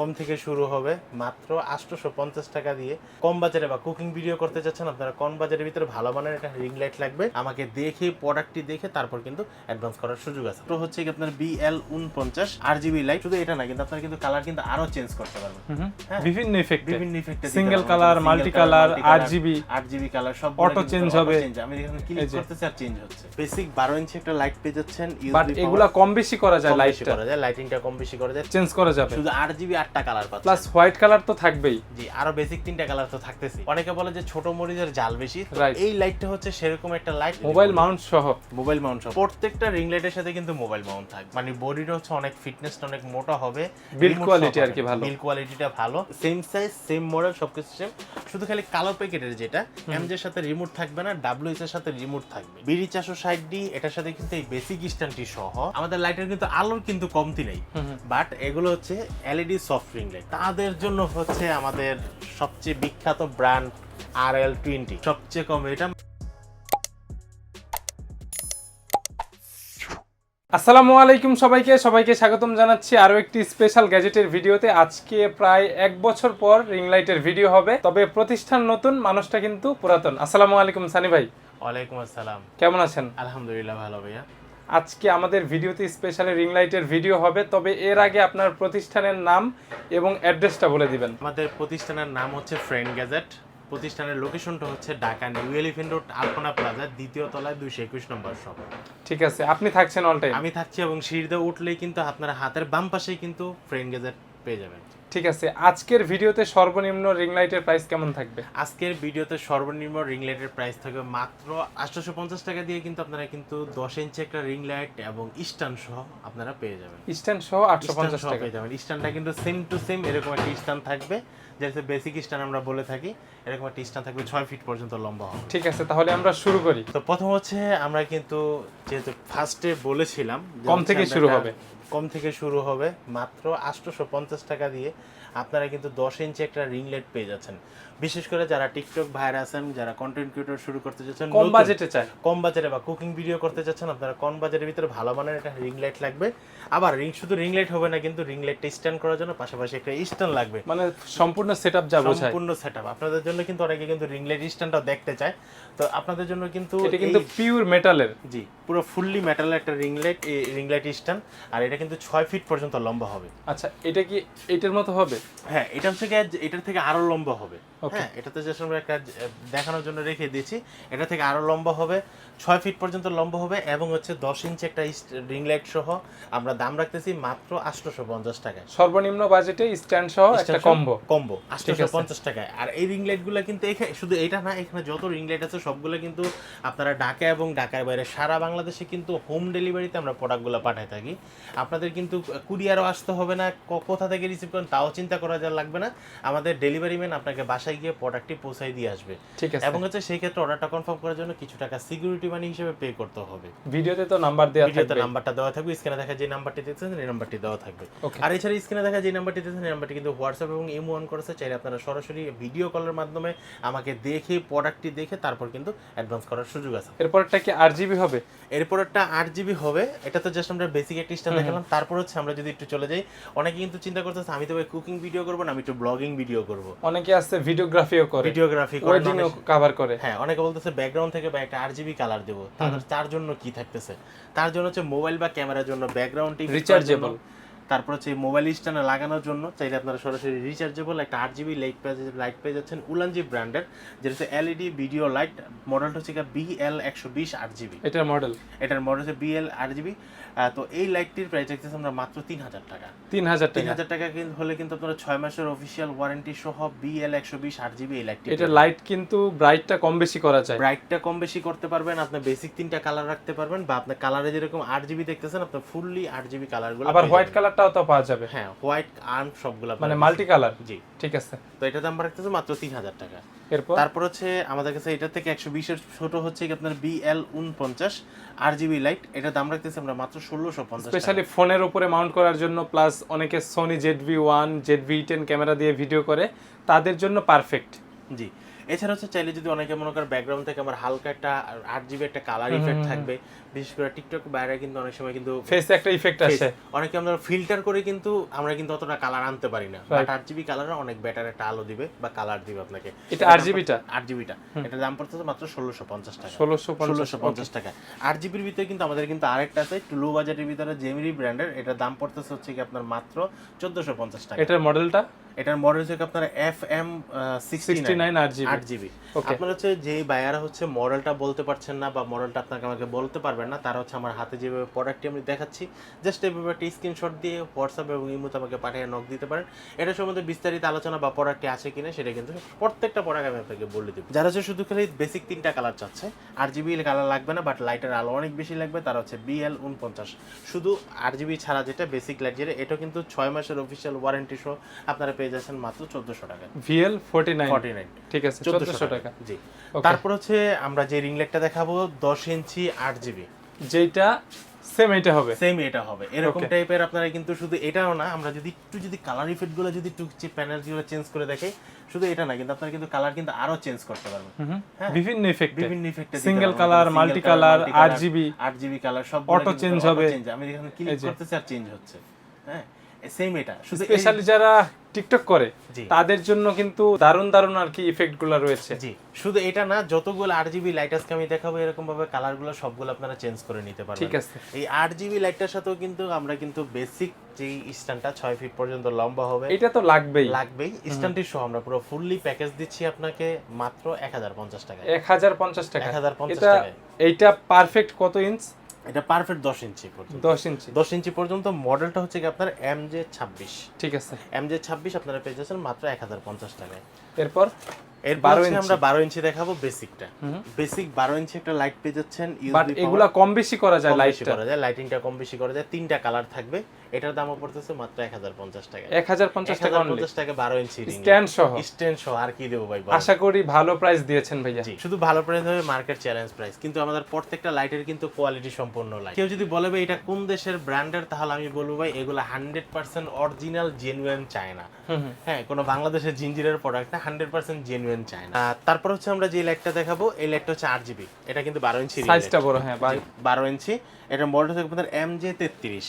কম থেকে শুরু হবে মাত্র আটশোশো পঞ্চাশ টাকা দিয়ে। কম বাজারে বা কুকিং ভিডিও করতে চাচ্ছেন আপনারা কম বাজারের ভিতরে ভালো মানের একটা রিং লাইট লাগবে। আমাকে দেখে প্রোডাক্টটি দেখে তারপর কিন্তু অ্যাডভান্স করার সুযোগ আছে। তো হচ্ছে কি আপনার বিএল উনপঞ্চাশ আর জিবি লাইট শুধু এটা না কিন্তু আপনারা কিন্তু কালার কিন্তু আরও চেঞ্জ করতে পারবেন। হ্যাঁ। বিভিন্ন ইফেক্ট বিভিন্ন effect Single color, multi color, RGB, আট জিবি কালার সব Auto change হবে। আমি এখানে ক্লিক করতেছি আর চেঞ্জ হচ্ছে। বেসিক বারো ইঞ্চি একটা লাইট পেয়ে যাচ্ছেন বাট এগুলা কম বেশি করা যায় লাইটটা করা যায় লাইটিংটা কম বেশি করা যায়। চেঞ্জ করা যাবে। শুধু আট জিবি আটটা কালার পাচ্ছে প্লাস হোয়াইট কালার তো থাকবেই। জি আরও বেসিক তিনটা কালার তো থাকতেছে। অনেকে বলে যে ছোট মরিচের জাল বেশি। এই লাইটটা হচ্ছে সেরকম একটা লাইট মোবাইল মাউন্ট সহ। মোবাইল মাউন্ট সহ। প্রত্যেকটা রিং লাইটের সাথে কিন্তু মোবাইল মাউন্ট থাকবে মানে বডিটা হচ্ছে অনেক ফিটনেসটা অনেক মোটা হবে। Build quality আর কি ভালো। বিল কোয়ালিটিটা ভালো। সেম সাইজ সেম মডেল সবকিছু সেম শুধু খালি কালো প্যাকেটের যেটা এমজের সাথে রিমোট থাকবে না ডাব্লিউএস এর সাথে রিমোট থাকবে। বিডি চারশো ষাট ডি এটার সাথে কিন্তু এই বেসিক স্ট্যান্ডটি সহ। আমাদের লাইটের কিন্তু আলোর কিন্তু কমতি নেই। বাট এগুলো হচ্ছে এলইডি সফট রিং লাইট তাদের জন্য হচ্ছে আমাদের সবচেয়ে বিখ্যাত ব্র্যান্ড আর এল টোয়েন্টি সবচেয়ে কম এটা আসসালামু আলাইকুম সবাইকে সবাইকে স্বাগতম জানাচ্ছি আরও একটি স্পেশাল গ্যাজেটের ভিডিওতে আজকে প্রায় এক বছর পর রিং লাইটের ভিডিও হবে তবে প্রতিষ্ঠান নতুন মানুষটা কিন্তু পুরাতন। আসসালামু আলাইকুম সানি ভাই। ওয়ালাইকুম আসসালাম। কেমন আছেন? আলহামদুলিল্লাহ ভালো ভাইয়া। আজকে আমাদের ভিডিওতে স্পেশাল রিং লাইটের ভিডিও হবে তবে এর আগে আপনার প্রতিষ্ঠানের নাম এবং অ্যাড্রেসটা বলে দিবেন। আমাদের প্রতিষ্ঠানের নাম হচ্ছে ফ্রেন্ড গ্যাজেট প্রতিষ্ঠানের লোকেশনটা হচ্ছে Dhaka new elephant road Alpana প্লাজার দ্বিতীয় তলায় দুইশো একুশ নম্বর শপ ঠিক আছে আপনি থাকছেন অল টাইম আমি থাকছি এবং সিঁড়িতে উঠলেই কিন্তু আপনার হাতের বাম পাশেই কিন্তু ফ্রেন্ড গ্যাজেট পেয়ে যাবেন। ঠিক আছে আজকের ভিডিওতে সর্বনিম্ন রিং লাইটের প্রাইস কেমন থাকবে? আজকের ভিডিওতে সর্বনিম্ন রিং লাইটের প্রাইস থাকবে মাত্র আটশোশো পঞ্চাশ টাকা দিয়ে কিন্তু আপনারা কিন্তু দশ ইঞ্চি একটা রিং লাইট এবং স্ট্যান্ড সহ আপনারা পেয়ে যাবেন। স্ট্যান্ড সহ আটশো পঞ্চাশ টাকা। পেয়ে যাবেন। স্ট্যান্ডটা কিন্তু সেম টু সেম এরকম একটা স্ট্যান্ড থাকবে যেটা বেসিক স্ট্যান্ড আমরা বলে থাকি। এরকম একটা স্ট্যান্ড থাকবে ছয় ফিট পর্যন্ত লম্বা হবে। ঠিক আছে তাহলে আমরা শুরু করি। তো প্রথম হচ্ছে আমরা কিন্তু যেহেতু ফার্স্টে বলেছিলাম কম থেকে শুরু হবে। কম থেকে শুরু হবে মাত্র আটশোশো পঞ্চাশ টাকা দিয়ে আপনারা কিন্তু দশ ইঞ্চি একটা রিং লাইট পেয়ে যাচ্ছেন। বিশেষ করে যারা টিকটক ভাইরা আছেন যারা কন্টেন্ট ক্রিয়েটর শুরু করতে যাচ্ছেন কম বাজেটে চাই কম বাজারে বা কুকিং ভিডিও করতে চাচ্ছেন আপনারা কম বাজারের ভিতরে ভালো মানের একটা রিং লাইট লাগবে। আবার রিং শুধু রিং লাইট হবে না কিন্তু রিং লাইটটা স্ট্যান্ড করার জন্য পাশাপাশি একটা স্ট্যান্ড লাগবে। মানে সম্পূর্ণ সেট আপ যা বোঝায়। সম্পূর্ণ সেটআপ আপনাদের জন্য কিন্তু অনেকে কিন্তু রিং লাইট স্ট্যান্ডটাও দেখতে চায়। তো আপনাদের জন্য কিন্তু এটা কিন্তু পিওর মেটালের জি পুরো ফুললি মেটালের একটা ring light ring light stand আর এটা কিন্তু ছয় ফিট পর্যন্ত লম্বা হবে। আচ্ছা এটা কি এটার মতো হবে? হ্যাঁ এটা হচ্ছে যে- এটার থেকে আরও লম্বা হবে. হ্যাঁ এটাতে যে আমরা একটা দেখানোর জন্য রেখে দিয়েছি এটা থেকে আরও লম্বা হবে ছয় ফিট পর্যন্ত লম্বা হবে এবং হচ্ছে দশ ইঞ্চি একটা রিং লাইট সহ আমরা দাম রাখতেছি মাত্র আটশোশো পঞ্চাশ টাকায়। সর্বনিম্ন বাজেটে স্ট্যান্ড সহ একটা কম্বো কম্বো আটশোশো পঞ্চাশ টাকায়। আর এই রিং লাইটগুলো কিন্তু এখানে শুধু এটা না এখানে যত রিং লাইট আছে সবগুলো কিন্তু আপনারা ঢাকা এবং ঢাকার বাইরে সারা বাংলাদেশে কিন্তু হোম ডেলিভারিতে আমরা প্রোডাক্টগুলো পাঠাই থাকি। আপনাদের কিন্তু কুরিয়ারও আসতে হবে না কোথা থেকে রিসিভ করেন তাও চিন্তা করা যা লাগবে না। আমাদের ডেলিভারি ম্যান আপনাকে বাসায় গিয়ে প্রোডাক্টটি পৌঁছাই দিয়ে আসবে। ঠিক আছে। এবং হচ্ছে সেই ক্ষেত্রে অর্ডারটা কনফার্ম করার জন্য কিছু টাকা সিকিউরিটি মানি হিসেবে পে করতে হবে। ভিডিওতে তো নাম্বার দেওয়া থাকবে। ভিডিওতে নাম্বারটা দেওয়া থাকবে স্ক্রিনে দেখা যে নাম্বারটি দেখছেন এই নাম্বারটি দেওয়া থাকবে। আর এছাড়া স্ক্রিনে দেখা যে নাম্বারটি দেখছেন এই নাম্বারটি কিন্তু হোয়াটসঅ্যাপ এবং ইমো অন করেছে চাইলে আপনারা সরাসরি ভিডিও কলের মাধ্যমে আমাকে দেখে প্রোডাক্টটি দেখে তারপর কিন্তু অ্যাডভান্স করার সুযোগ আছে। এরপরটা কি জিবি হবে? এরপর একটা আট জিবি হবে এটা তো জাস্ট আমরা বেসিক একটা স্ট্যান্ড দেখালাম। তারপর হচ্ছে আমরা যদি একটু চলে যাই অনেকে কিন্তু চিন্তা করতেছে আমি তো ভাই কুকিং ভিডিও করব না আমি একটু ব্লগিং ভিডিও করব। অনেকে আছে ভিডিওগ্রাফিও করে ভিডিওগ্রাফি করে ওয়েডিংও কভার করে। হ্যাঁ অনেকে বলতেছে ব্যাকগ্রাউন্ড থেকে বা একটা আরজিবি কালার দেব। তার জন্য কি থাকতেছে? তার জন্য হচ্ছে মোবাইল বা ক্যামেরার জন্য ব্যাকগ্রাউন্ড Rechargeable. তারপর হচ্ছে মোবাইল স্ট্যান্ডে লাগানোর জন্য চাইলে আপনারা সরাসরি রিচার্জেবল একটা আট জিবি লাইট পেয়ে লাইট পেয়ে যাচ্ছেন উলানজি ব্র্যান্ডের যেটা হচ্ছে এলইডি ভিডিও লাইট মডেলটা হচ্ছে বি এল একশো বিশ আট জিবি এটার মডেল এটার মডেল হচ্ছে বিএল আট জিবি তো এই লাইটটির প্রাইস রাখতেছি আমরা মাত্র তিন হাজার টাকা। তিন হাজার তিন হাজার টাকা কিন্তু হলে কিন্তু আপনারা ছয় মাসের অফিসিয়াল ওয়ারেন্টি সহ বি এল একশো বিশ আট জিবি এই লাইটটি এটা লাইট কিন্তু ব্রাইটটা কম বেশি করা যায়। ব্রাইটটা কম বেশি করতে পারবেন আপনি বেসিক তিনটা কালার রাখতে পারবেন বা আপনার কালারে যেরকম আট জিবি দেখতেছেন আপনার ফুললি আট জিবি কালারগুলো আবার হোয়াইট যাবেন। কালারটাও তো পাওয়া যাবে। হ্যাঁ হোয়াইট আর্ম সবগুলো মানে মাল্টি কালার জি। ঠিক আছে। তো এটা দাম রাখতেছে মাত্র তিন হাজার টাকা। এরপর? তারপর হচ্ছে আমাদের কাছে এটা থেকে একশো বিশের ছোট হচ্ছে কি আপনার বিএল উনপঞ্চাশ আর জিবি লাইট। এটা দাম রাখতেছে আমরা মাত্র ষোলোশো পঞ্চাশ স্পেশালি ফোনের উপরে মাউন্ট করার জন্য প্লাস অনেকে Sony Z V one Z V ten camera দিয়ে ভিডিও করে তাদের জন্য পারফেক্ট জি। এছাড়া হচ্ছে চাইলে যদি অনেকে মনে করেন ব্যাকগ্রাউন্ড থেকে আমার হালকা একটা আট জিবি একটা কালার ইফেক্ট থাকবে বিশেষ করে টিকটক বাইরে কিন্তু অনেক সময় কিন্তু ফেসে একটা ইফেক্ট আসে। অনেকে আমরা ফিল্টার করে কিন্তু আমরা কিন্তু অতটা কালার আনতে পারি না। বাট আট জিবি কালার অনেক বেটার একটা আলো দিবে বা কালার দিবে আপনাকে। এটা আট জিবিটা আট জিবিটা এটার দাম পড়তেছে মাত্র ষোলোশো পঞ্চাশ টাকা। ষোলোশো পঞ্চাশ ষোলোশো পঞ্চাশ টাকা। আট জিবির ভিতরে কিন্তু আমাদের কিন্তু আরেকটা আছে একটু লো বাজেটের ভিতরে জেমিরি ব্র্যান্ডের এটার দাম পড়তেছে হচ্ছে কি আপনার মাত্র চোদ্দশো পঞ্চাশ টাকা। এটার মডেলটা এটার মডেল হচ্ছে আপনার এফ এম সিক্সটি নাইন আট জিবি আপনার হচ্ছে যে বায়ারা হচ্ছে মডেলটা বলতে পারছেন না বা মডেলটা আপনাকে আমাকে বলতে পারবেন না। তারা হচ্ছে আমার হাতে যেভাবে প্রোডাক্টটি আমি দেখাচ্ছি জাস্ট এইভাবে একটা স্ক্রিনশট দিয়ে হোয়াটসঅ্যাপ এবং ইমোতে আমাকে পাঠিয়ে নক দিতে পারেন। এটা সম্বন্ধে বিস্তারিত আলোচনা বা প্রোডাক্টটি আছে কিনা সেটা কিন্তু প্রত্যেকটা প্রোডাক্ট আমি আপনাকে বলে দিব। যারা হচ্ছে শুধু খালি বেসিক তিনটা কালার চাচ্ছে আর জিবি কালার লাগবে না বাট লাইটের আলো অনেক বেশি লাগবে তারা হচ্ছে বিএল উনপঞ্চাশ শুধু আট জিবি ছাড়া যেটা বেসিক লাইট যেটা এটা কিন্তু ছয় মাসের অফিসিয়াল ওয়ারেন্টি সহ আপনারা পেয়ে যাচ্ছেন মাত্র চোদ্দশো টাকা VL forty nine forty nine ঠিক আছে চোদ্দশো টাকা। জি। তারপর হচ্ছে আমরা যে রিং লাইটটা দেখাবো দশ ইঞ্চি আট জিবি যেটা সেম এটা হবে। সেম এটা হবে। এরকম টাইপের আপনারা কিন্তু শুধু এটাও না আমরা যদি একটু যদি কালার ইফেক্টগুলো যদি একটু প্যানেলগুলো চেঞ্জ করে দেখে শুধু এটা না কিন্তু আপনারা কিন্তু কালার কিন্তু আরও চেঞ্জ করতে পারবেন। হ্যাঁ। বিভিন্ন ইফেক্ট বিভিন্ন effect Single color, multi color, 8GB, আট জিবি কালার সব Auto change হবে। আমি এখানে ক্লিক করতেছি আর চেঞ্জ হচ্ছে। হ্যাঁ? সেম এটা। শুধু স্পেশালি যারা টিকটক করে তাদের জন্য কিন্তু দারুণ দারুণ আর কি ইফেক্টগুলো রয়েছে। জি শুধু এটা না যতগুলো আট জিবি লাইট আজকে আমি দেখাবো এরকম ভাবে কালারগুলো সবগুলো আপনারা চেঞ্জ করে নিতে পারবেন। ঠিক আছে। এই আট জিবি লাইটটার সাথেও কিন্তু আমরা কিন্তু বেসিক যে স্ট্যান্ডটা ছয় ফিট পর্যন্ত লম্বা হবে। এটা তো লাগবেই। লাগবেই। স্ট্যান্ডটি সহ আমরা পুরো ফুললি প্যাকেজ দিচ্ছি আপনাকে মাত্র এক হাজার পঞ্চাশ টাকা এক হাজার পঞ্চাশ টাকা 1050 এটা টাকায়। এইটা পারফেক্ট কত ইঞ্চ এটা পারফেক্ট দশ ইঞ্চি পর্যন্ত। দশ ইঞ্চি। দশ ইঞ্চি পর্যন্ত মডেলটা হচ্ছে কি আপনার এম জে ছাব্বিশ। ঠিক আছে। এম জে ছাব্বিশ আপনারা পেয়ে যাচ্ছেন মাত্র এক হাজার পঞ্চাশ টাকায়। এরপর? এর বারো ইঞ্চি। আমরা বারো ইঞ্চি দেখাবো বেসিকটা। বেসিক বারো ইঞ্চি একটা লাইট পেয়ে যাচ্ছেন এগুলা কম বেশি করা যায় লাইট করা যায় লাইটিংটা কম বেশি করা যায় তিনটা কালার থাকবে। এটার দামও পড়তেছে মাত্র এক হাজার পঞ্চাশ টাকা। এক হাজার পঞ্চাশ টাকা পঞ্চাশ টাকা বারো ইঞ্চি স্ট্যান্ড সহ। স্ট্যান্ড সহ আর কি দেবো ভাই আশা করি ভালো প্রাইস দিয়েছেন ভাইয়া। শুধু ভালো প্রাইস হবে মার্কেট চ্যালেঞ্জ প্রাইস কিন্তু আমাদের প্রত্যেকটা লাইটের কিন্তু কোয়ালিটি সম্পন্ন লাইট কেউ যদি বলে ভাই এটা কোন দেশের ব্র্যান্ডের তাহলে আমি বলব ভাই এগুলো হান্ড্রেড পার্সেন্ট অরিজিনাল জেনুইন চায় না হুম হুম। হ্যাঁ কোনো বাংলাদেশের জিঞ্জিরের প্রোডাক্ট না হান্ড্রেড পার্সেন্ট জেনুইন চায় না আর তারপর হচ্ছে আমরা যে লাইটটা দেখাবো এই লাইটটা হচ্ছে আট জিবি এটা কিন্তু বারো ইঞ্চি সাইজটা বড় হ্যাঁ ভাই বারো ইঞ্চি এটা মডেল হচ্ছে আপনাদের এম জে তেত্রিশ।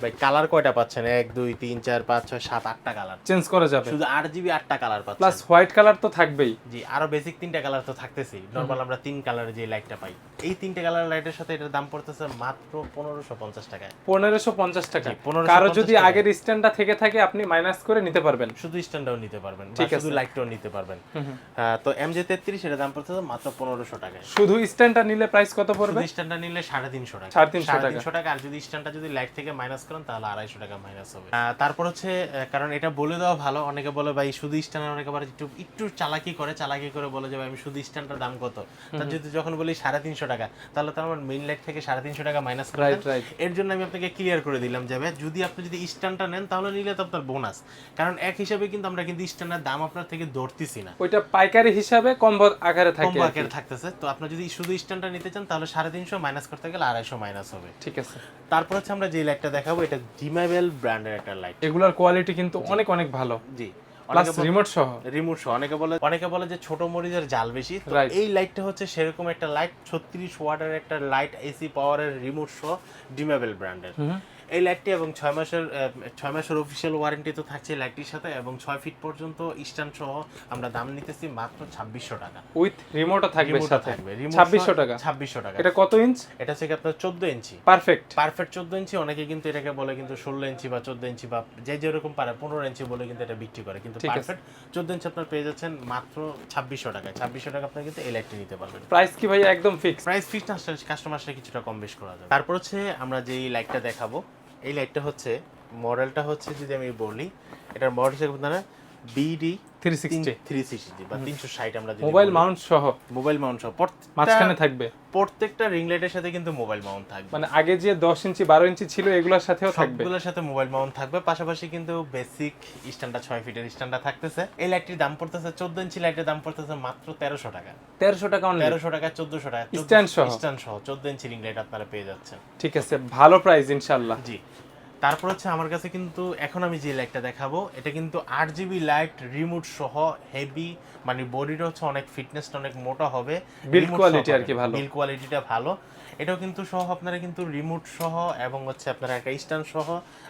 ভাই কালার কয়টা পাচ্ছেন? এক দুই তিন চার পাঁচ ছয় সাত আটটা কালার চেঞ্জ করা যাবে। শুধু আট জিবি আটটা কালার পাচ্ছেন। প্লাস হোয়াইট কালার তো থাকবেই। জি আরও বেসিক তিনটা কালার তো থাকতেছি। নর্মাল আমরা তিন কালারের যে লাইটটা পাই। এই তিনটা কালার লাইটের সাথে এটার দাম পড়তেছে মাত্র পনেরোশো পঞ্চাশ টাকায়। পনেরোশো পঞ্চাশ টাকা। জি, 1550 কারও যদি। আগের স্ট্যান্ডটা থেকে থাকে আপনি মাইনাস করে নিতে পারবেন। শুধু স্ট্যান্ডাও নিতে পারবেন ঠিক শুধু আছে। লাইটটাও নিতে পারবেন। তো এম জে তেত্রিশ এটার দাম পড়তেছে মাত্র পনেরোশো টাকায়। শুধু স্ট্যান্ডটা নিলে প্রাইস কত পড়বে? শুধু স্ট্যান্ডটা নিলে সাড়ে তিনশো টাকা। সাড়ে তিনশো টাকা। তিনশো টাকা আর যদি স্ট্যান্ডটা যদি লাইট থেকে মাইনাস করেন তাহলে আড়াইশো টাকা মাইনাস হবে। তারপর হচ্ছে কারণ এটা বলে দেওয়া ভালো। অনেকে বলে ভাই শুধু স্ট্যান্ড অনেকে আবার একটু একটু চালাকি করে চালাকি করে বলে যে ভাই আমি শুধু স্ট্যান্ডটার দাম কত? তার যদি যখন বলি সাড়ে তিনশো টাকা তাহলে তো আমার মেইন লাইট থেকে সাড়ে তিনশো টাকা মাইনাস করে এর জন্য আমি আপনাকে ক্লিয়ার করে দিলাম যে ভাই যদি আপনি যদি স্ট্যান্ডটা নেন তাহলে নিলে তো আপনার বোনাস কারণ এক হিসাবে কিন্তু আমরা কিন্তু স্ট্যান্ডের দাম আপনার থেকে ধরতেছি না। ওইটা পাইকারি হিসাবে কম আকারে থাকে। থাকতেছে। তো আপনি যদি শুধু স্ট্যান্ডটা নিতে চান তাহলে সাড়ে তিনশো মাইনাস করতে গেলে আড়াইশো মাইনাস হবে। ঠিক আছে। তারপর হচ্ছে আমরা যে লাইটটা দেখাবো এটা ডিমাবেল ব্র্যান্ডের একটা লাইট এগুলার কোয়ালিটি কিন্তু অনেক অনেক ভালো। জি। প্লাস অনেকে রিমোট সহ। রিমোট সহ। অনেকে বলে অনেকে বলে যে ছোট মরিচের জাল বেশি। তো এই লাইটটা হচ্ছে সেরকম একটা লাইট ছত্রিশ ওয়াটের একটা লাইট এসি পাওয়ারের রিমোট সহ ডিমেবেল ব্র্যান্ডের হুম। এই লাইটটি এবং ছয় মাসের ছয় মাসের অফিসিয়াল ওয়ারেন্টি তো থাকছে লাইটটির সাথে এবং ছয় ফিট পর্যন্ত স্ট্যান্ড সহ আমরা দাম নিতেছি মাত্র ছাব্বিশশো টাকা। উইথ রিমোটও থাকবে সাথে। থাকবে। ছাব্বিশশো টাকা। ছাব্বিশশো টাকা। এটা কত ইঞ্চ এটা থেকে আপনার চোদ্দ ইঞ্চি। পারফেক্ট পারফেক্ট চোদ্দ ইঞ্চি। অনেকে কিন্তু এটাকে বলে কিন্তু ষোলো ইঞ্চি বা চোদ্দ ইঞ্চি বা যে যেরকম পারে পনেরো ইঞ্চি বলে কিন্তু এটা বিক্রি করে। কিন্তু। পারফেক্ট চোদ্দ ইঞ্চি আপনার পেয়ে যাচ্ছেন মাত্র ছাব্বিশশো টাকায় ছাব্বিশশো টাকা আপনার কিন্তু এই লাইটটি নিতে পারবেন। প্রাইস কি ভাইয়া? একদম ফিক্স প্রাইস ফিক্স না কাস্টমার কিছুটা কম বেশ করা যাবে। তারপর হচ্ছে আমরা যে লাইটটা দেখাবো এই লাইটটা হচ্ছে মডেলটা হচ্ছে যদি আমি বলি এটার মডেল হচ্ছে আপনারা BD three sixty three sixty বা তিনশো ষাট আমরা মোবাইল মাউন্ট সহ। মোবাইল মাউন্ট সহ। মাঝখানে থাকবে। প্রত্যেকটা রিং লাইটের সাথে কিন্তু মোবাইল মাউন্ট থাকবে। মানে আগে যে দশ ইঞ্চি বারো ইঞ্চি ছিল এগুলোর সাথেও থাকবে। সবগুলোর সাথে মোবাইল মাউন্ট থাকবে। পাশাপাশি কিন্তু বেসিক স্ট্যান্ডটা ছয় ফিটের স্ট্যান্ডটা থাকতেছে। এই লাইটটির দাম পড়তেছে চোদ্দ ইঞ্চি লাইটের দাম পড়তেছে মাত্র তেরোশো টাকা। তেরোশো টাকা অনলি টাকা চোদ্দশো টাকা। Stand সহ। স্ট্যান্ড সহ। চোদ্দ ইঞ্চি রিং লাইট আপনারা পেয়ে যাচ্ছেন। ঠিক আছে ভালো প্রাইস ইনশাল্লাহ জি। তারপর হচ্ছে আমার কাছে কিন্তু এখন আমি যে লাইটটা দেখাবো এটা কিন্তু আট জিবি লাইট রিমোট সহ হেভি মানে বডিটা হচ্ছে অনেক ফিটনেসটা অনেক মোটা হবে। Quality সহ আর কি ভালো। বিল কোয়ালিটিটা ভালো। এটাও কিন্তু সহ আপনারা কিন্তু রিমোট সহ এবং হচ্ছে আপনারা একটা স্ট্যান্ড সহ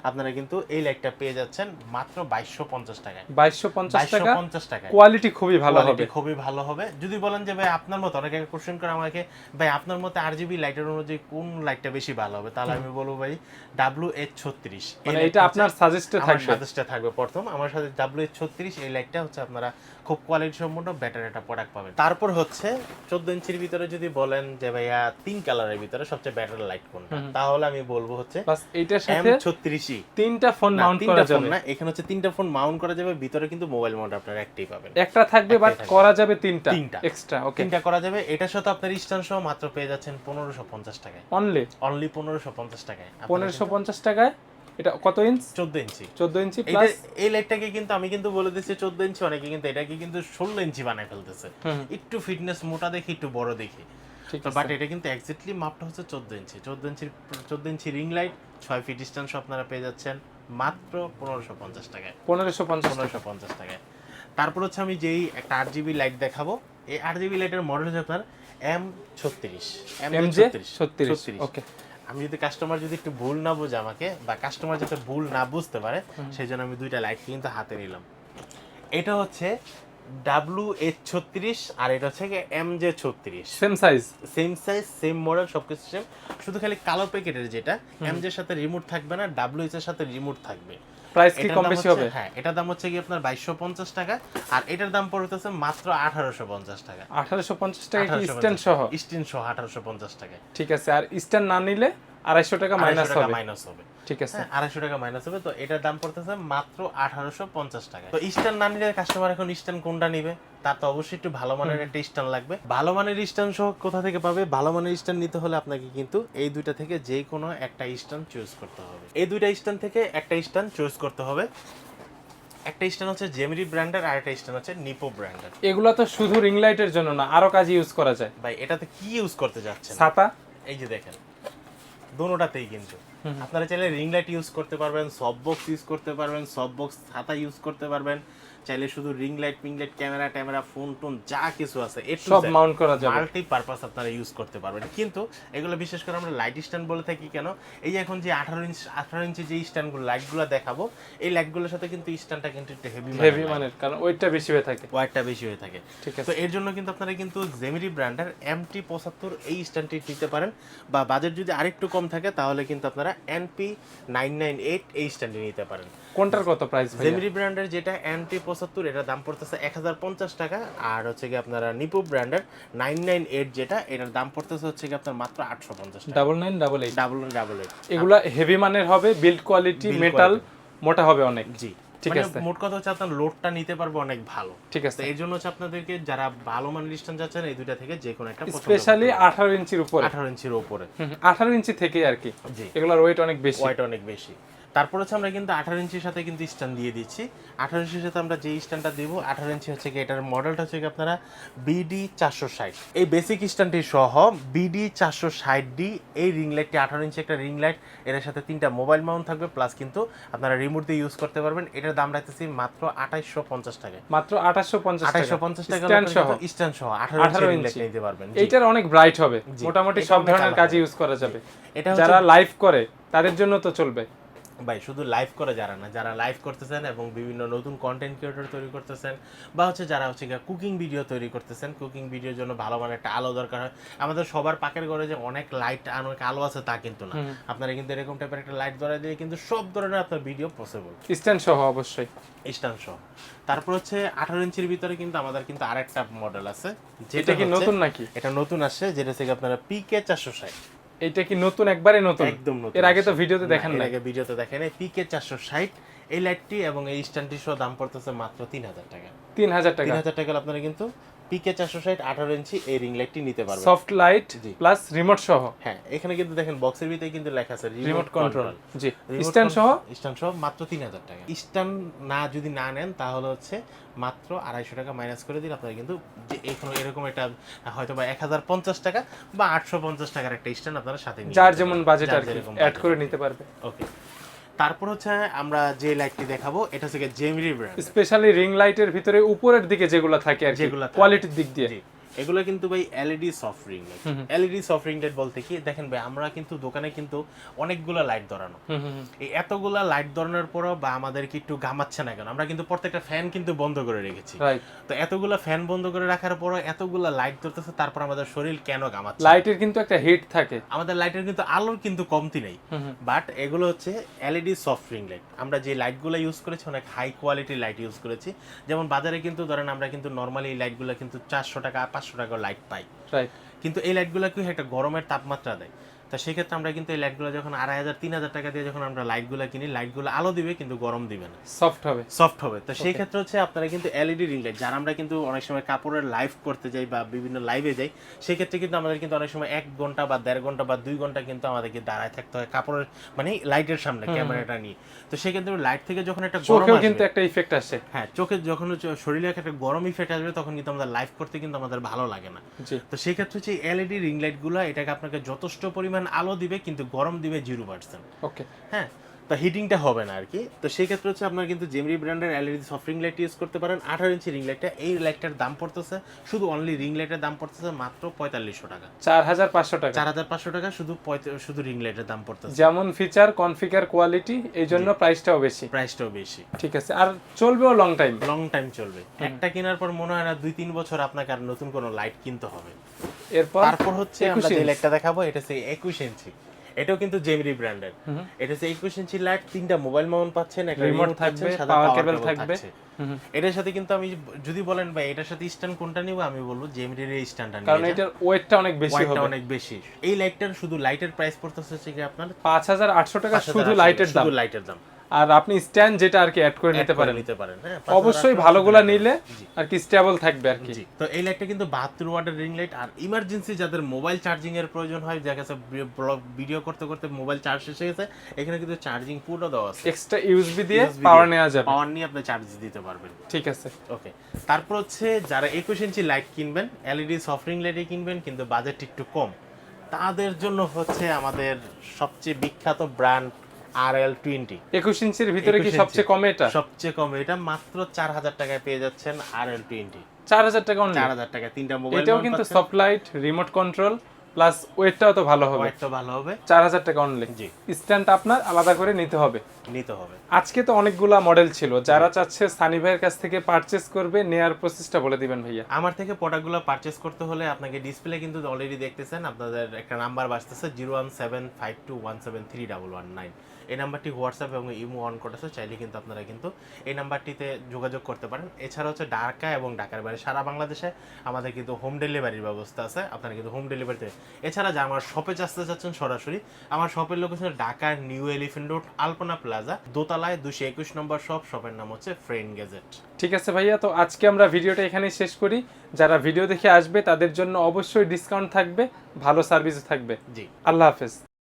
আপনারা কিন্তু এই লাইটটা পেয়ে যাচ্ছেন মাত্র বাইশশো পঞ্চাশ টাকায়। বাইশশো পঞ্চাশ টাকা? পঞ্চাশ টাকায়। কোয়ালিটি খুবই ভালো হবে। খুবই ভালো হবে। যদি বলেন যে ভাই আপনার মতো অনেকে কোশ্চেন করে আমাকে ভাই আপনার মতে আর জিবি লাইটের অনুযায়ী কোন লাইটটা বেশি ভালো হবে? তাহলে আমি বলব ভাই ডাব্লু এইচ ছত্রিশ মানে এটা আপনার সাজেস্টে থাকবে। সাজেস্টে থাকবে প্রথম। আমার সাথে ডাব্লু এইচ ছত্রিশ এই লাইটটা হচ্ছে আপনারা খুব কোয়ালিটি সম্পন্ন বেটার একটা প্রোডাক্ট পাবেন। তারপর হচ্ছে চোদ্দ ইঞ্চির ভিতরে যদি বলেন যে ভাইয়া তিন কালারের ভিতরে সবচেয়ে বেটার লাইট কোনটা? তাহলে আমি বলব হচ্ছে এইটার সাথে ছত্রিশই তিনটা ফোন মাউন্ট করা যাবে। না এখানে হচ্ছে তিনটা ফোন মাউন্ট করা যাবে ভিতরে কিন্তু মোবাইল মাউন্ট আপনারা একটাই পাবেন। একটা থাকবে বাট করা যাবে তিনটা। তিনটা। এক্সট্রা ওকে তিনটা করা যাবে। এটার সাথে আপনার স্ট্যান্ড সহ মাত্র পেয়ে যাচ্ছেন পনেরোশো পঞ্চাশ টাকায়। অনলি অনলি পনেরোশো পঞ্চাশ টাকায়। পনেরোশো পঞ্চাশ টাকায়? এটা কত ইঞ্চ চোদ্দ ইঞ্চি চোদ্দ ইঞ্চি প্লাস এই লাইটটাকে কিন্তু আমি কিন্তু বলে দিচ্ছি চোদ্দ ইঞ্চি অনেকে কিন্তু এটাকে কিন্তু ষোলো ইঞ্চি বানায় ফেলতেছে। একটু ফিটনেস মোটা দেখি একটু বড় দেখি। বাট এটা কিন্তু এক্স্যাক্টলি মাপটা হচ্ছে চোদ্দ ইঞ্চি চোদ্দ ইঞ্চির চোদ্দ ইঞ্চি রিং লাইট ছয় ফিট স্ট্যান্ড আপনারা পেয়ে যাচ্ছেন মাত্র পনেরোশো পঞ্চাশ টাকায়। পনেরোশো পঞ্চাশ পনেরোশো পঞ্চাশ টাকায়। তারপর হচ্ছে আমি যেই একটা আট জিবি লাইট দেখাবো এই আট জিবি লাইটের মডেল হচ্ছে আপনার এম ছত্রিশ। এম জে ছত্রিশ। ওকে আমি যদি কাস্টমার যদি একটু ভুল না বোঝে আমাকে বা কাস্টমার যাতে ভুল না বুঝতে পারে সেই জন্য আমি দুইটা লাইট কিন্তু হাতে নিলাম। এটা হচ্ছে ডাব্লু এইচ ছত্রিশ আর এটা হচ্ছে এম জে ছত্রিশ same size same size same model সব কিছু সেম শুধু খালি কালো প্যাকেটের যেটা এম জের সাথে রিমোট থাকবে না ডাব্লু এইচ এর সাথে রিমোট থাকবে। প্রাইস কি কম বেশি হবে? হ্যাঁ এটার দাম হচ্ছে কি আপনার বাইশশো পঞ্চাশ টাকা আর এটার দাম পড়তেছে মাত্র আঠারোশো পঞ্চাশ টাকা। আঠারোশো পঞ্চাশ টাকা কি স্ট্যান্ড সহ? স্টিন সহ আঠারোশো পঞ্চাশ টাকা। ঠিক আছে আর স্ট্যান্ড না নিলে আড়াইশো টাকা মাইনাস হবে। মাইনাস হবে। ঠিক আছে। হ্যাঁ, আড়াইশো টাকা মাইনাস হবে। তো এটার দাম পড়তেছে মাত্র আঠারোশো পঞ্চাশ টাকা তো স্ট্যান্ড না নিলে কাস্টমার এখন স্ট্যান্ড কোনটা নিবে? তার তো অবশ্যই একটু ভালো মানের একটা স্ট্যান্ড লাগবে। ভালো মানের স্ট্যান্ড সহ কোথা থেকে পাবে? ভালো মানের স্ট্যান্ড নিতে হলে আপনাকে কিন্তু এই দুইটা থেকে যে কোনো একটা স্ট্যান্ড চুজ করতে হবে। এই দুইটা স্ট্যান্ড থেকে একটা স্ট্যান্ড চুজ করতে হবে। একটা স্ট্যান্ড হচ্ছে জেমিরি ব্র্যান্ডের আর একটা স্ট্যান্ড হচ্ছে নিপো ব্র্যান্ডের এগুলো তো শুধু রিং লাইটের জন্য না আরও কাজে ইউজ করা যায়। ভাই এটাতে কি ইউজ করতে যাচ্ছেন? ছাতা? এই যে দেখেন। দোনোটাতেই কিন্তু। আপনারা চাইলে রিং লাইট ইউজ করতে পারবেন সব বক্স ইউজ করতে পারবেন সব বক্স ছাতা ইউজ করতে পারবেন। চাইলে শুধু রিং লাইট পিং লাইট ক্যামেরা ট্যামেরা ফোন টোন যা কিছু আছে সব মাউন্ট করা যাবে। মাল্টি পারপাস আপনারা ইউজ করতে পারবেন। কিন্তু এগুলো বিশেষ করে আমরা লাইট স্ট্যান্ড বলে থাকি কেন? এই যে এখন যে আঠারো ইঞ্চ আঠারো ইঞ্চি যে স্ট্যান্ডগুলো লাইটগুলো দেখাবো এই লাইটগুলোর সাথে কিন্তু স্ট্যান্ডটা কিন্তু একটু হেভি হেভি মানের কারণ ওয়েটটা বেশি হয়ে থাকে। ওয়ারটা বেশি হয়ে থাকে। ঠিক আছে। তো এর জন্য কিন্তু আপনারা কিন্তু জেমিরি ব্র্যান্ডের এমটি পঁচাত্তর এই স্ট্যান্ডটি নিতে পারেন বা বাজেট যদি আরেকটু কম থাকে তাহলে কিন্তু আপনারা এনপি নাইন নাইন এইট এই স্ট্যান্ডটি নিতে পারেন। কোনটার কত প্রাইস জেমিরি ব্র্যান্ডের যেটা এনটি পঁচাত্তর এটার দাম পড়তেছে এক হাজার পঞ্চাশ টাকা। আর হচ্ছে কি আপনারা নিপো ব্র্যান্ডের নাইন নাইন এইট যেটা এটার দাম পড়তেছে হচ্ছে কি আপনার মাত্র আটশো পঞ্চাশ double nine double eight. Double double eight. এগুলা হেভি মানের হবে বিল্ড কোয়ালিটি মেটাল মোটা হবে অনেক। জি। ঠিক মানে আছে। মোট কথা হচ্ছে আপনার লোডটা নিতে পারবে অনেক ভালো। ঠিক আছে। এর জন্য হচ্ছে আপনাদেরকে যারা ভালো মানের স্ট্যান্ড যাচ্ছেন এই দুইটা থেকে যে কোনো একটা স্পেশালি আঠারো ইঞ্চির উপরে। আঠারো ইঞ্চির উপরে। আঠারো ইঞ্চি থেকে আর কি। এগুলোর ওয়েট অনেক বেশি। ওয়াইট অনেক বেশি। তারপর হচ্ছে আমরা কিন্তু আঠারো ইঞ্চির সাথে কিন্তু স্ট্যান্ড দিয়ে দিচ্ছি। আঠারো ইঞ্চির সাথে আমরা যে স্ট্যান্ডটা দিব আঠারো ইঞ্চি হচ্ছে কি এটার মডেলটা হচ্ছে কি আপনারা বিডি চারশো ষাট। এই বেসিক স্ট্যান্ডটি সহ বিডি চারশো ষাট ডি এই রিং লাইটটি আঠারো ইঞ্চি একটা রিং লাইটের সাথে তিনটা মোবাইল মাউন্ট থাকবে প্লাস কিন্তু আপনারা রিমোট দিয়ে ইউজ করতে পারবেন। এটার দাম রাখতেছি মাত্র আঠাইশশো পঞ্চাশ টাকা। মাত্র আঠাশশো পঞ্চাশ আঠাইশশো পঞ্চাশ টাকা স্ট্যান্ড সহ। স্ট্যান্ড সহ। আঠারো 18 ইঞ্চি। লাইট নিতে পারবেন। এটার অনেক ব্রাইট হবে। মোটামুটি সব ধরনের কাজে ইউজ করা যাবে। এটা যারা লাইভ করে তাদের জন্য তো চলবে। ভাই শুধু লাইভ করে যারা না যারা লাইভ করতেছেন এবং বিভিন্ন নতুন কন্টেন্ট ক্রিয়েটর তৈরি করতেছেন বা হচ্ছে যারা হচ্ছে কুকিং ভিডিও তৈরি করতেছেন কুকিং ভিডিওর জন্য ভালো মানের একটা আলো দরকার হয়। আমাদের সবার পাকের ঘরে যে অনেক লাইট অনেক আলো আছে তা কিন্তু না। আপনারা কিন্তু এরকম টাইপের একটা লাইট ধরে দিয়ে কিন্তু সব ধরনের আপনার ভিডিও পসিবল স্ট্যান্ড সহ অবশ্যই। স্ট্যান্ড সহ। তারপর হচ্ছে আঠারো ইঞ্চির ভিতরে কিন্তু আমাদের কিন্তু আরেকটা মডেল আছে যেটা কি নতুন নাকি? এটা নতুন আসছে যেটা থেকে আপনারা পিকে চারশো ষাট। এটা কি নতুন? একবারে নতুন? একদম নতুন এর আগে তো ভিডিওতে দেখেন না, আগে ভিডিওতে দেখেন এই পিকে চারশো ষাট এই লাইটটি এবং এই স্ট্যান্ডটি সহ দাম পড়তেছে মাত্র তিন হাজার টাকা। তিন হাজার তিন টাকা 3000 টাকা আপনারা কিন্তু পিকে চারশো ষাট আঠারো ইঞ্চি এই রিং লাইটটি নিতে পারবেন। সফট লাইট প্লাস রিমোট সহ। হ্যাঁ এখানে কিন্তু দেখেন বক্সের ভিতরে কিন্তু লেখা আছে রিমোট কন্ট্রোল জি স্ট্যান্ড সহ? স্ট্যান্ড সহ মাত্র তিন হাজার টাকা। স্ট্যান্ড না যদি না নেন তাহলে হচ্ছে মাত্র আড়াইশো টাকা মাইনাস করে দিন আপনারা কিন্তু যে এখানে এরকম একটা হয়তো বা এক হাজার পঞ্চাশ টাকা বা আটশো পঞ্চাশ টাকার একটা স্ট্যান্ড আপনারা সাথে যার যেমন বাজেট আর কি অ্যাড করে নিতে পারবে। ওকে তারপর হচ্ছে আমরা যে লাইটটি দেখাবো এটা হচ্ছে জেমরি ব্র্যান্ড স্পেশালি রিং লাইটের ভিতরে উপরের দিকে যেগুলো থাকে আর যেগুলো। কোয়ালিটির দিক দিয়ে। এগুলো কিন্তু ভাই LED soft ring light LED soft ring light বলতে কি দেখেন ভাই আমরা কিন্তু দোকানে কিন্তু অনেকগুলো লাইট ধরানো। এই এতগুলা লাইট ধরানোর পরও বা আমাদের কি একটু ঘামাচ্ছে না কেন আমরা কিন্তু প্রত্যেকটা ফ্যান কিন্তু বন্ধ করে রেখেছি। তো এতগুলা ফ্যান বন্ধ করে রাখার পরও এতগুলা লাইট ধরতেছে তারপর আমাদের শরীর কেন ঘামাচ্ছে? লাইটের কিন্তু একটা হিট থাকে। আমাদের লাইটের কিন্তু আলোর কিন্তু কমতি নেই। বাট এগুলো হচ্ছে এলইডি সফট রিং লাইট আমরা যে লাইটগুলো ইউজ করেছি অনেক হাই কোয়ালিটির লাইট ইউজ করেছি। যেমন বাজারে কিন্তু ধরেন আমরা কিন্তু নর্মালি এই লাইটগুলো কিন্তু চারশো টাকা পাঁচশো টাকা লাইট পাই। কিন্তু এই লাইটগুলো কি একটা গরমের তাপমাত্রা দেয়। তা সেক্ষেত্রে আমরা কিন্তু এই লাইটগুলো যখন আড়াই হাজার তিন হাজার টাকা দিয়ে যখন আমরা লাইটগুলো কিনি লাইটগুলো আলো দিবে কিন্তু গরম দিবে না। সফট হবে। সফট হবে। তো সেই ক্ষেত্রে হচ্ছে আপনারা কিন্তু এলইডি রিং লাইট যারা আমরা কিন্তু অনেক সময় কাপড়ের লাইভ করতে যাই বা বিভিন্ন লাইভে যাই সেই ক্ষেত্রে কিন্তু আমাদের কিন্তু অনেক সময় এক ঘণ্টা বা দেড় ঘণ্টা বা দুই ঘণ্টা কিন্তু আমাদেরকে দাঁড়ায় থাকতে হয় কাপড়ের মানে লাইটের সামনে ক্যামেরাটা নিয়ে। তো সেক্ষেত্রে লাইট থেকে যখন একটা গরম কিন্তু একটা ইফেক্ট আসে। হ্যাঁ চোখে যখন শরীরে একটা গরম ইফেক্ট আসবে তখন কিন্তু আমাদের লাইভ করতে কিন্তু আমাদের ভালো লাগে না। তো সেই ক্ষেত্রে হচ্ছে এলইডি রিং লাইটগুলো এটাকে আপনাকে যথেষ্ট পরিমাণ আলো দিবে কিন্তু গরম দিবে জিরো পার্সেন্ট। ওকে। হ্যাঁ? তো হিটিংটা হবে না আর কি তো সেই ক্ষেত্রে হচ্ছে আপনার কিন্তু জেমরি ব্র্যান্ডের LED soft ring light use করতে পারেন। আঠারো ইঞ্চি রিং লাইটটা এই লাইটটার দাম পড়তেছে। শুধু অনলি রিং লাইটের দাম পড়তেছে মাত্র পঁয়তাল্লিশশো টাকা। চার হাজার পাঁচশো টাকা। চার হাজার পাঁচশো টাকা শুধু শুধু রিং লাইটের দাম পড়তেছে। যেমন ফিচার কনফিগার কোয়ালিটি এই জন্য প্রাইসটাও বেশি। প্রাইসটাও বেশি। ঠিক আছে। আর চলবেও লং টাইম লং টাইম চলবে। একটা কেনার পর মনে হয় না দুই তিন বছর আপনাকে আর নতুন কোনো লাইট কিনতে হবে। এরপর তারপর হচ্ছে আমরা যে। লাইটটা দেখাবো এটা হচ্ছে একুশ ইঞ্চি এটাও কিন্তু জেমরি ব্র্যান্ডের এটা হচ্ছে একুশ ইঞ্চি লাইট তিনটা মোবাইল মাউন্ট পাচ্ছেন একটা রিমোট থাকবে, পাওয়ার কেবল থাকবে। এটার সাথে কিন্তু আমি যদি বলেন ভাই এটার সাথে স্ট্যান্ড কোনটা নিব? আমি বলব জেমরির এই স্ট্যান্ডটা কারণ এটার ওয়েটটা অনেক বেশি হবে। অনেক বেশি। এই লাইটটার শুধু লাইটের প্রাইস পড়তেছে হচ্ছে কি আপনার? পাঁচ হাজার আটশো টাকা শুধু লাইটের দাম শুধু লাইটের দাম। আর আপনি স্ট্যান্ড যেটা আর কি অ্যাড করে নিতে পারেন। নিতে পারেন হ্যাঁ অবশ্যই 5,800 ভালোগুলা নিলে আর কি স্টেবল থাকবে আর কি। তো এই লাইটটা কিন্তু বাহাত্তর ওয়াটের রিং লাইট আর ইমার্জেন্সি যাদের মোবাইল চার্জিং এর প্রয়োজন হয় যার কাছে ব্লগ ভিডিও করতে করতে মোবাইল চার্জ শেষ হয়ে গেছে এখানে কিন্তু চার্জিং পুরো দেওয়া আছে। এক্সট্রা ইউএসবি দিয়ে পাওয়ার নেওয়া যাবে। পাওয়ার নিয়ে আপনি চার্জ দিতে পারবেন। ঠিক আছে। ওকে তারপর হচ্ছে যারা একুশ ইঞ্চি লাইট কিনবেন এলইডি সফরিং লাইটই কিনবেন কিন্তু বাজেট একটু কম তাদের জন্য হচ্ছে আমাদের সবচেয়ে বিখ্যাত ব্র্যান্ড আর এল টোয়েন্টি একুশ ইঞ্চির ভিতরে কি সবচেয়ে কমে এটা? সবচেয়ে কম। এটা মাত্র চার হাজার টাকায় পেয়ে যাচ্ছেন আর এল টোয়েন্টি চার হাজার টাকা অনলি চার হাজার টাকা তিনটা মোবাইল এটাও কিন্তু soft light remote control plus ওয়েটটাও তো ভালো হবে। একটা ভালো হবে। চার হাজার টাকা অনলি জি। স্ট্যান্ড আপনার আলাদা করে নিতে হবে। নিতে হবে। আজকে তো অনেকগুলা মডেল ছিল। যারা চাচ্ছে সানি ভাইয়ের কাছ থেকে পারচেস করবে নেয়ার প্রসেসটা বলে দিবেন ভাইয়া। আমার থেকে প্রোডাক্টগুলো পারচেস করতে হলে আপনাকে ডিসপ্লে কিন্তু অলরেডি দেখতেছেন। আপনাদের একটা number বাজতেছে zero one seven five two one seven three double one nine এই নাম্বারটি হোয়াটসঅ্যাপ এবং ইমো অন করেছে চাইলে কিন্তু আপনারা কিন্তু এই নাম্বারটিতে যোগাযোগ করতে পারেন। এছাড়া হচ্ছে ঢাকা এবং ঢাকার বাইরে সারা বাংলাদেশে আমাদের কিন্তু হোম ডেলিভারির ব্যবস্থা আছে আপনারা কিন্তু হোম ডেলিভারিতে এছাড়া যা আমার শপে আসতে চাচ্ছেন সরাসরি আমার শপের লোকেশন ঢাকার new elephant road Alpana plaza দোতলায় দুশো একুশ নম্বর শপ শপের নাম হচ্ছে ফ্রেন্ড গেজেট ঠিক আছে ভাইয়া তো আজকে আমরা ভিডিওটা এখানেই শেষ করি। যারা ভিডিও দেখে আসবে তাদের জন্য অবশ্যই ডিসকাউন্ট থাকবে ভালো সার্ভিসও থাকবে। জি। আল্লাহ হাফেজ।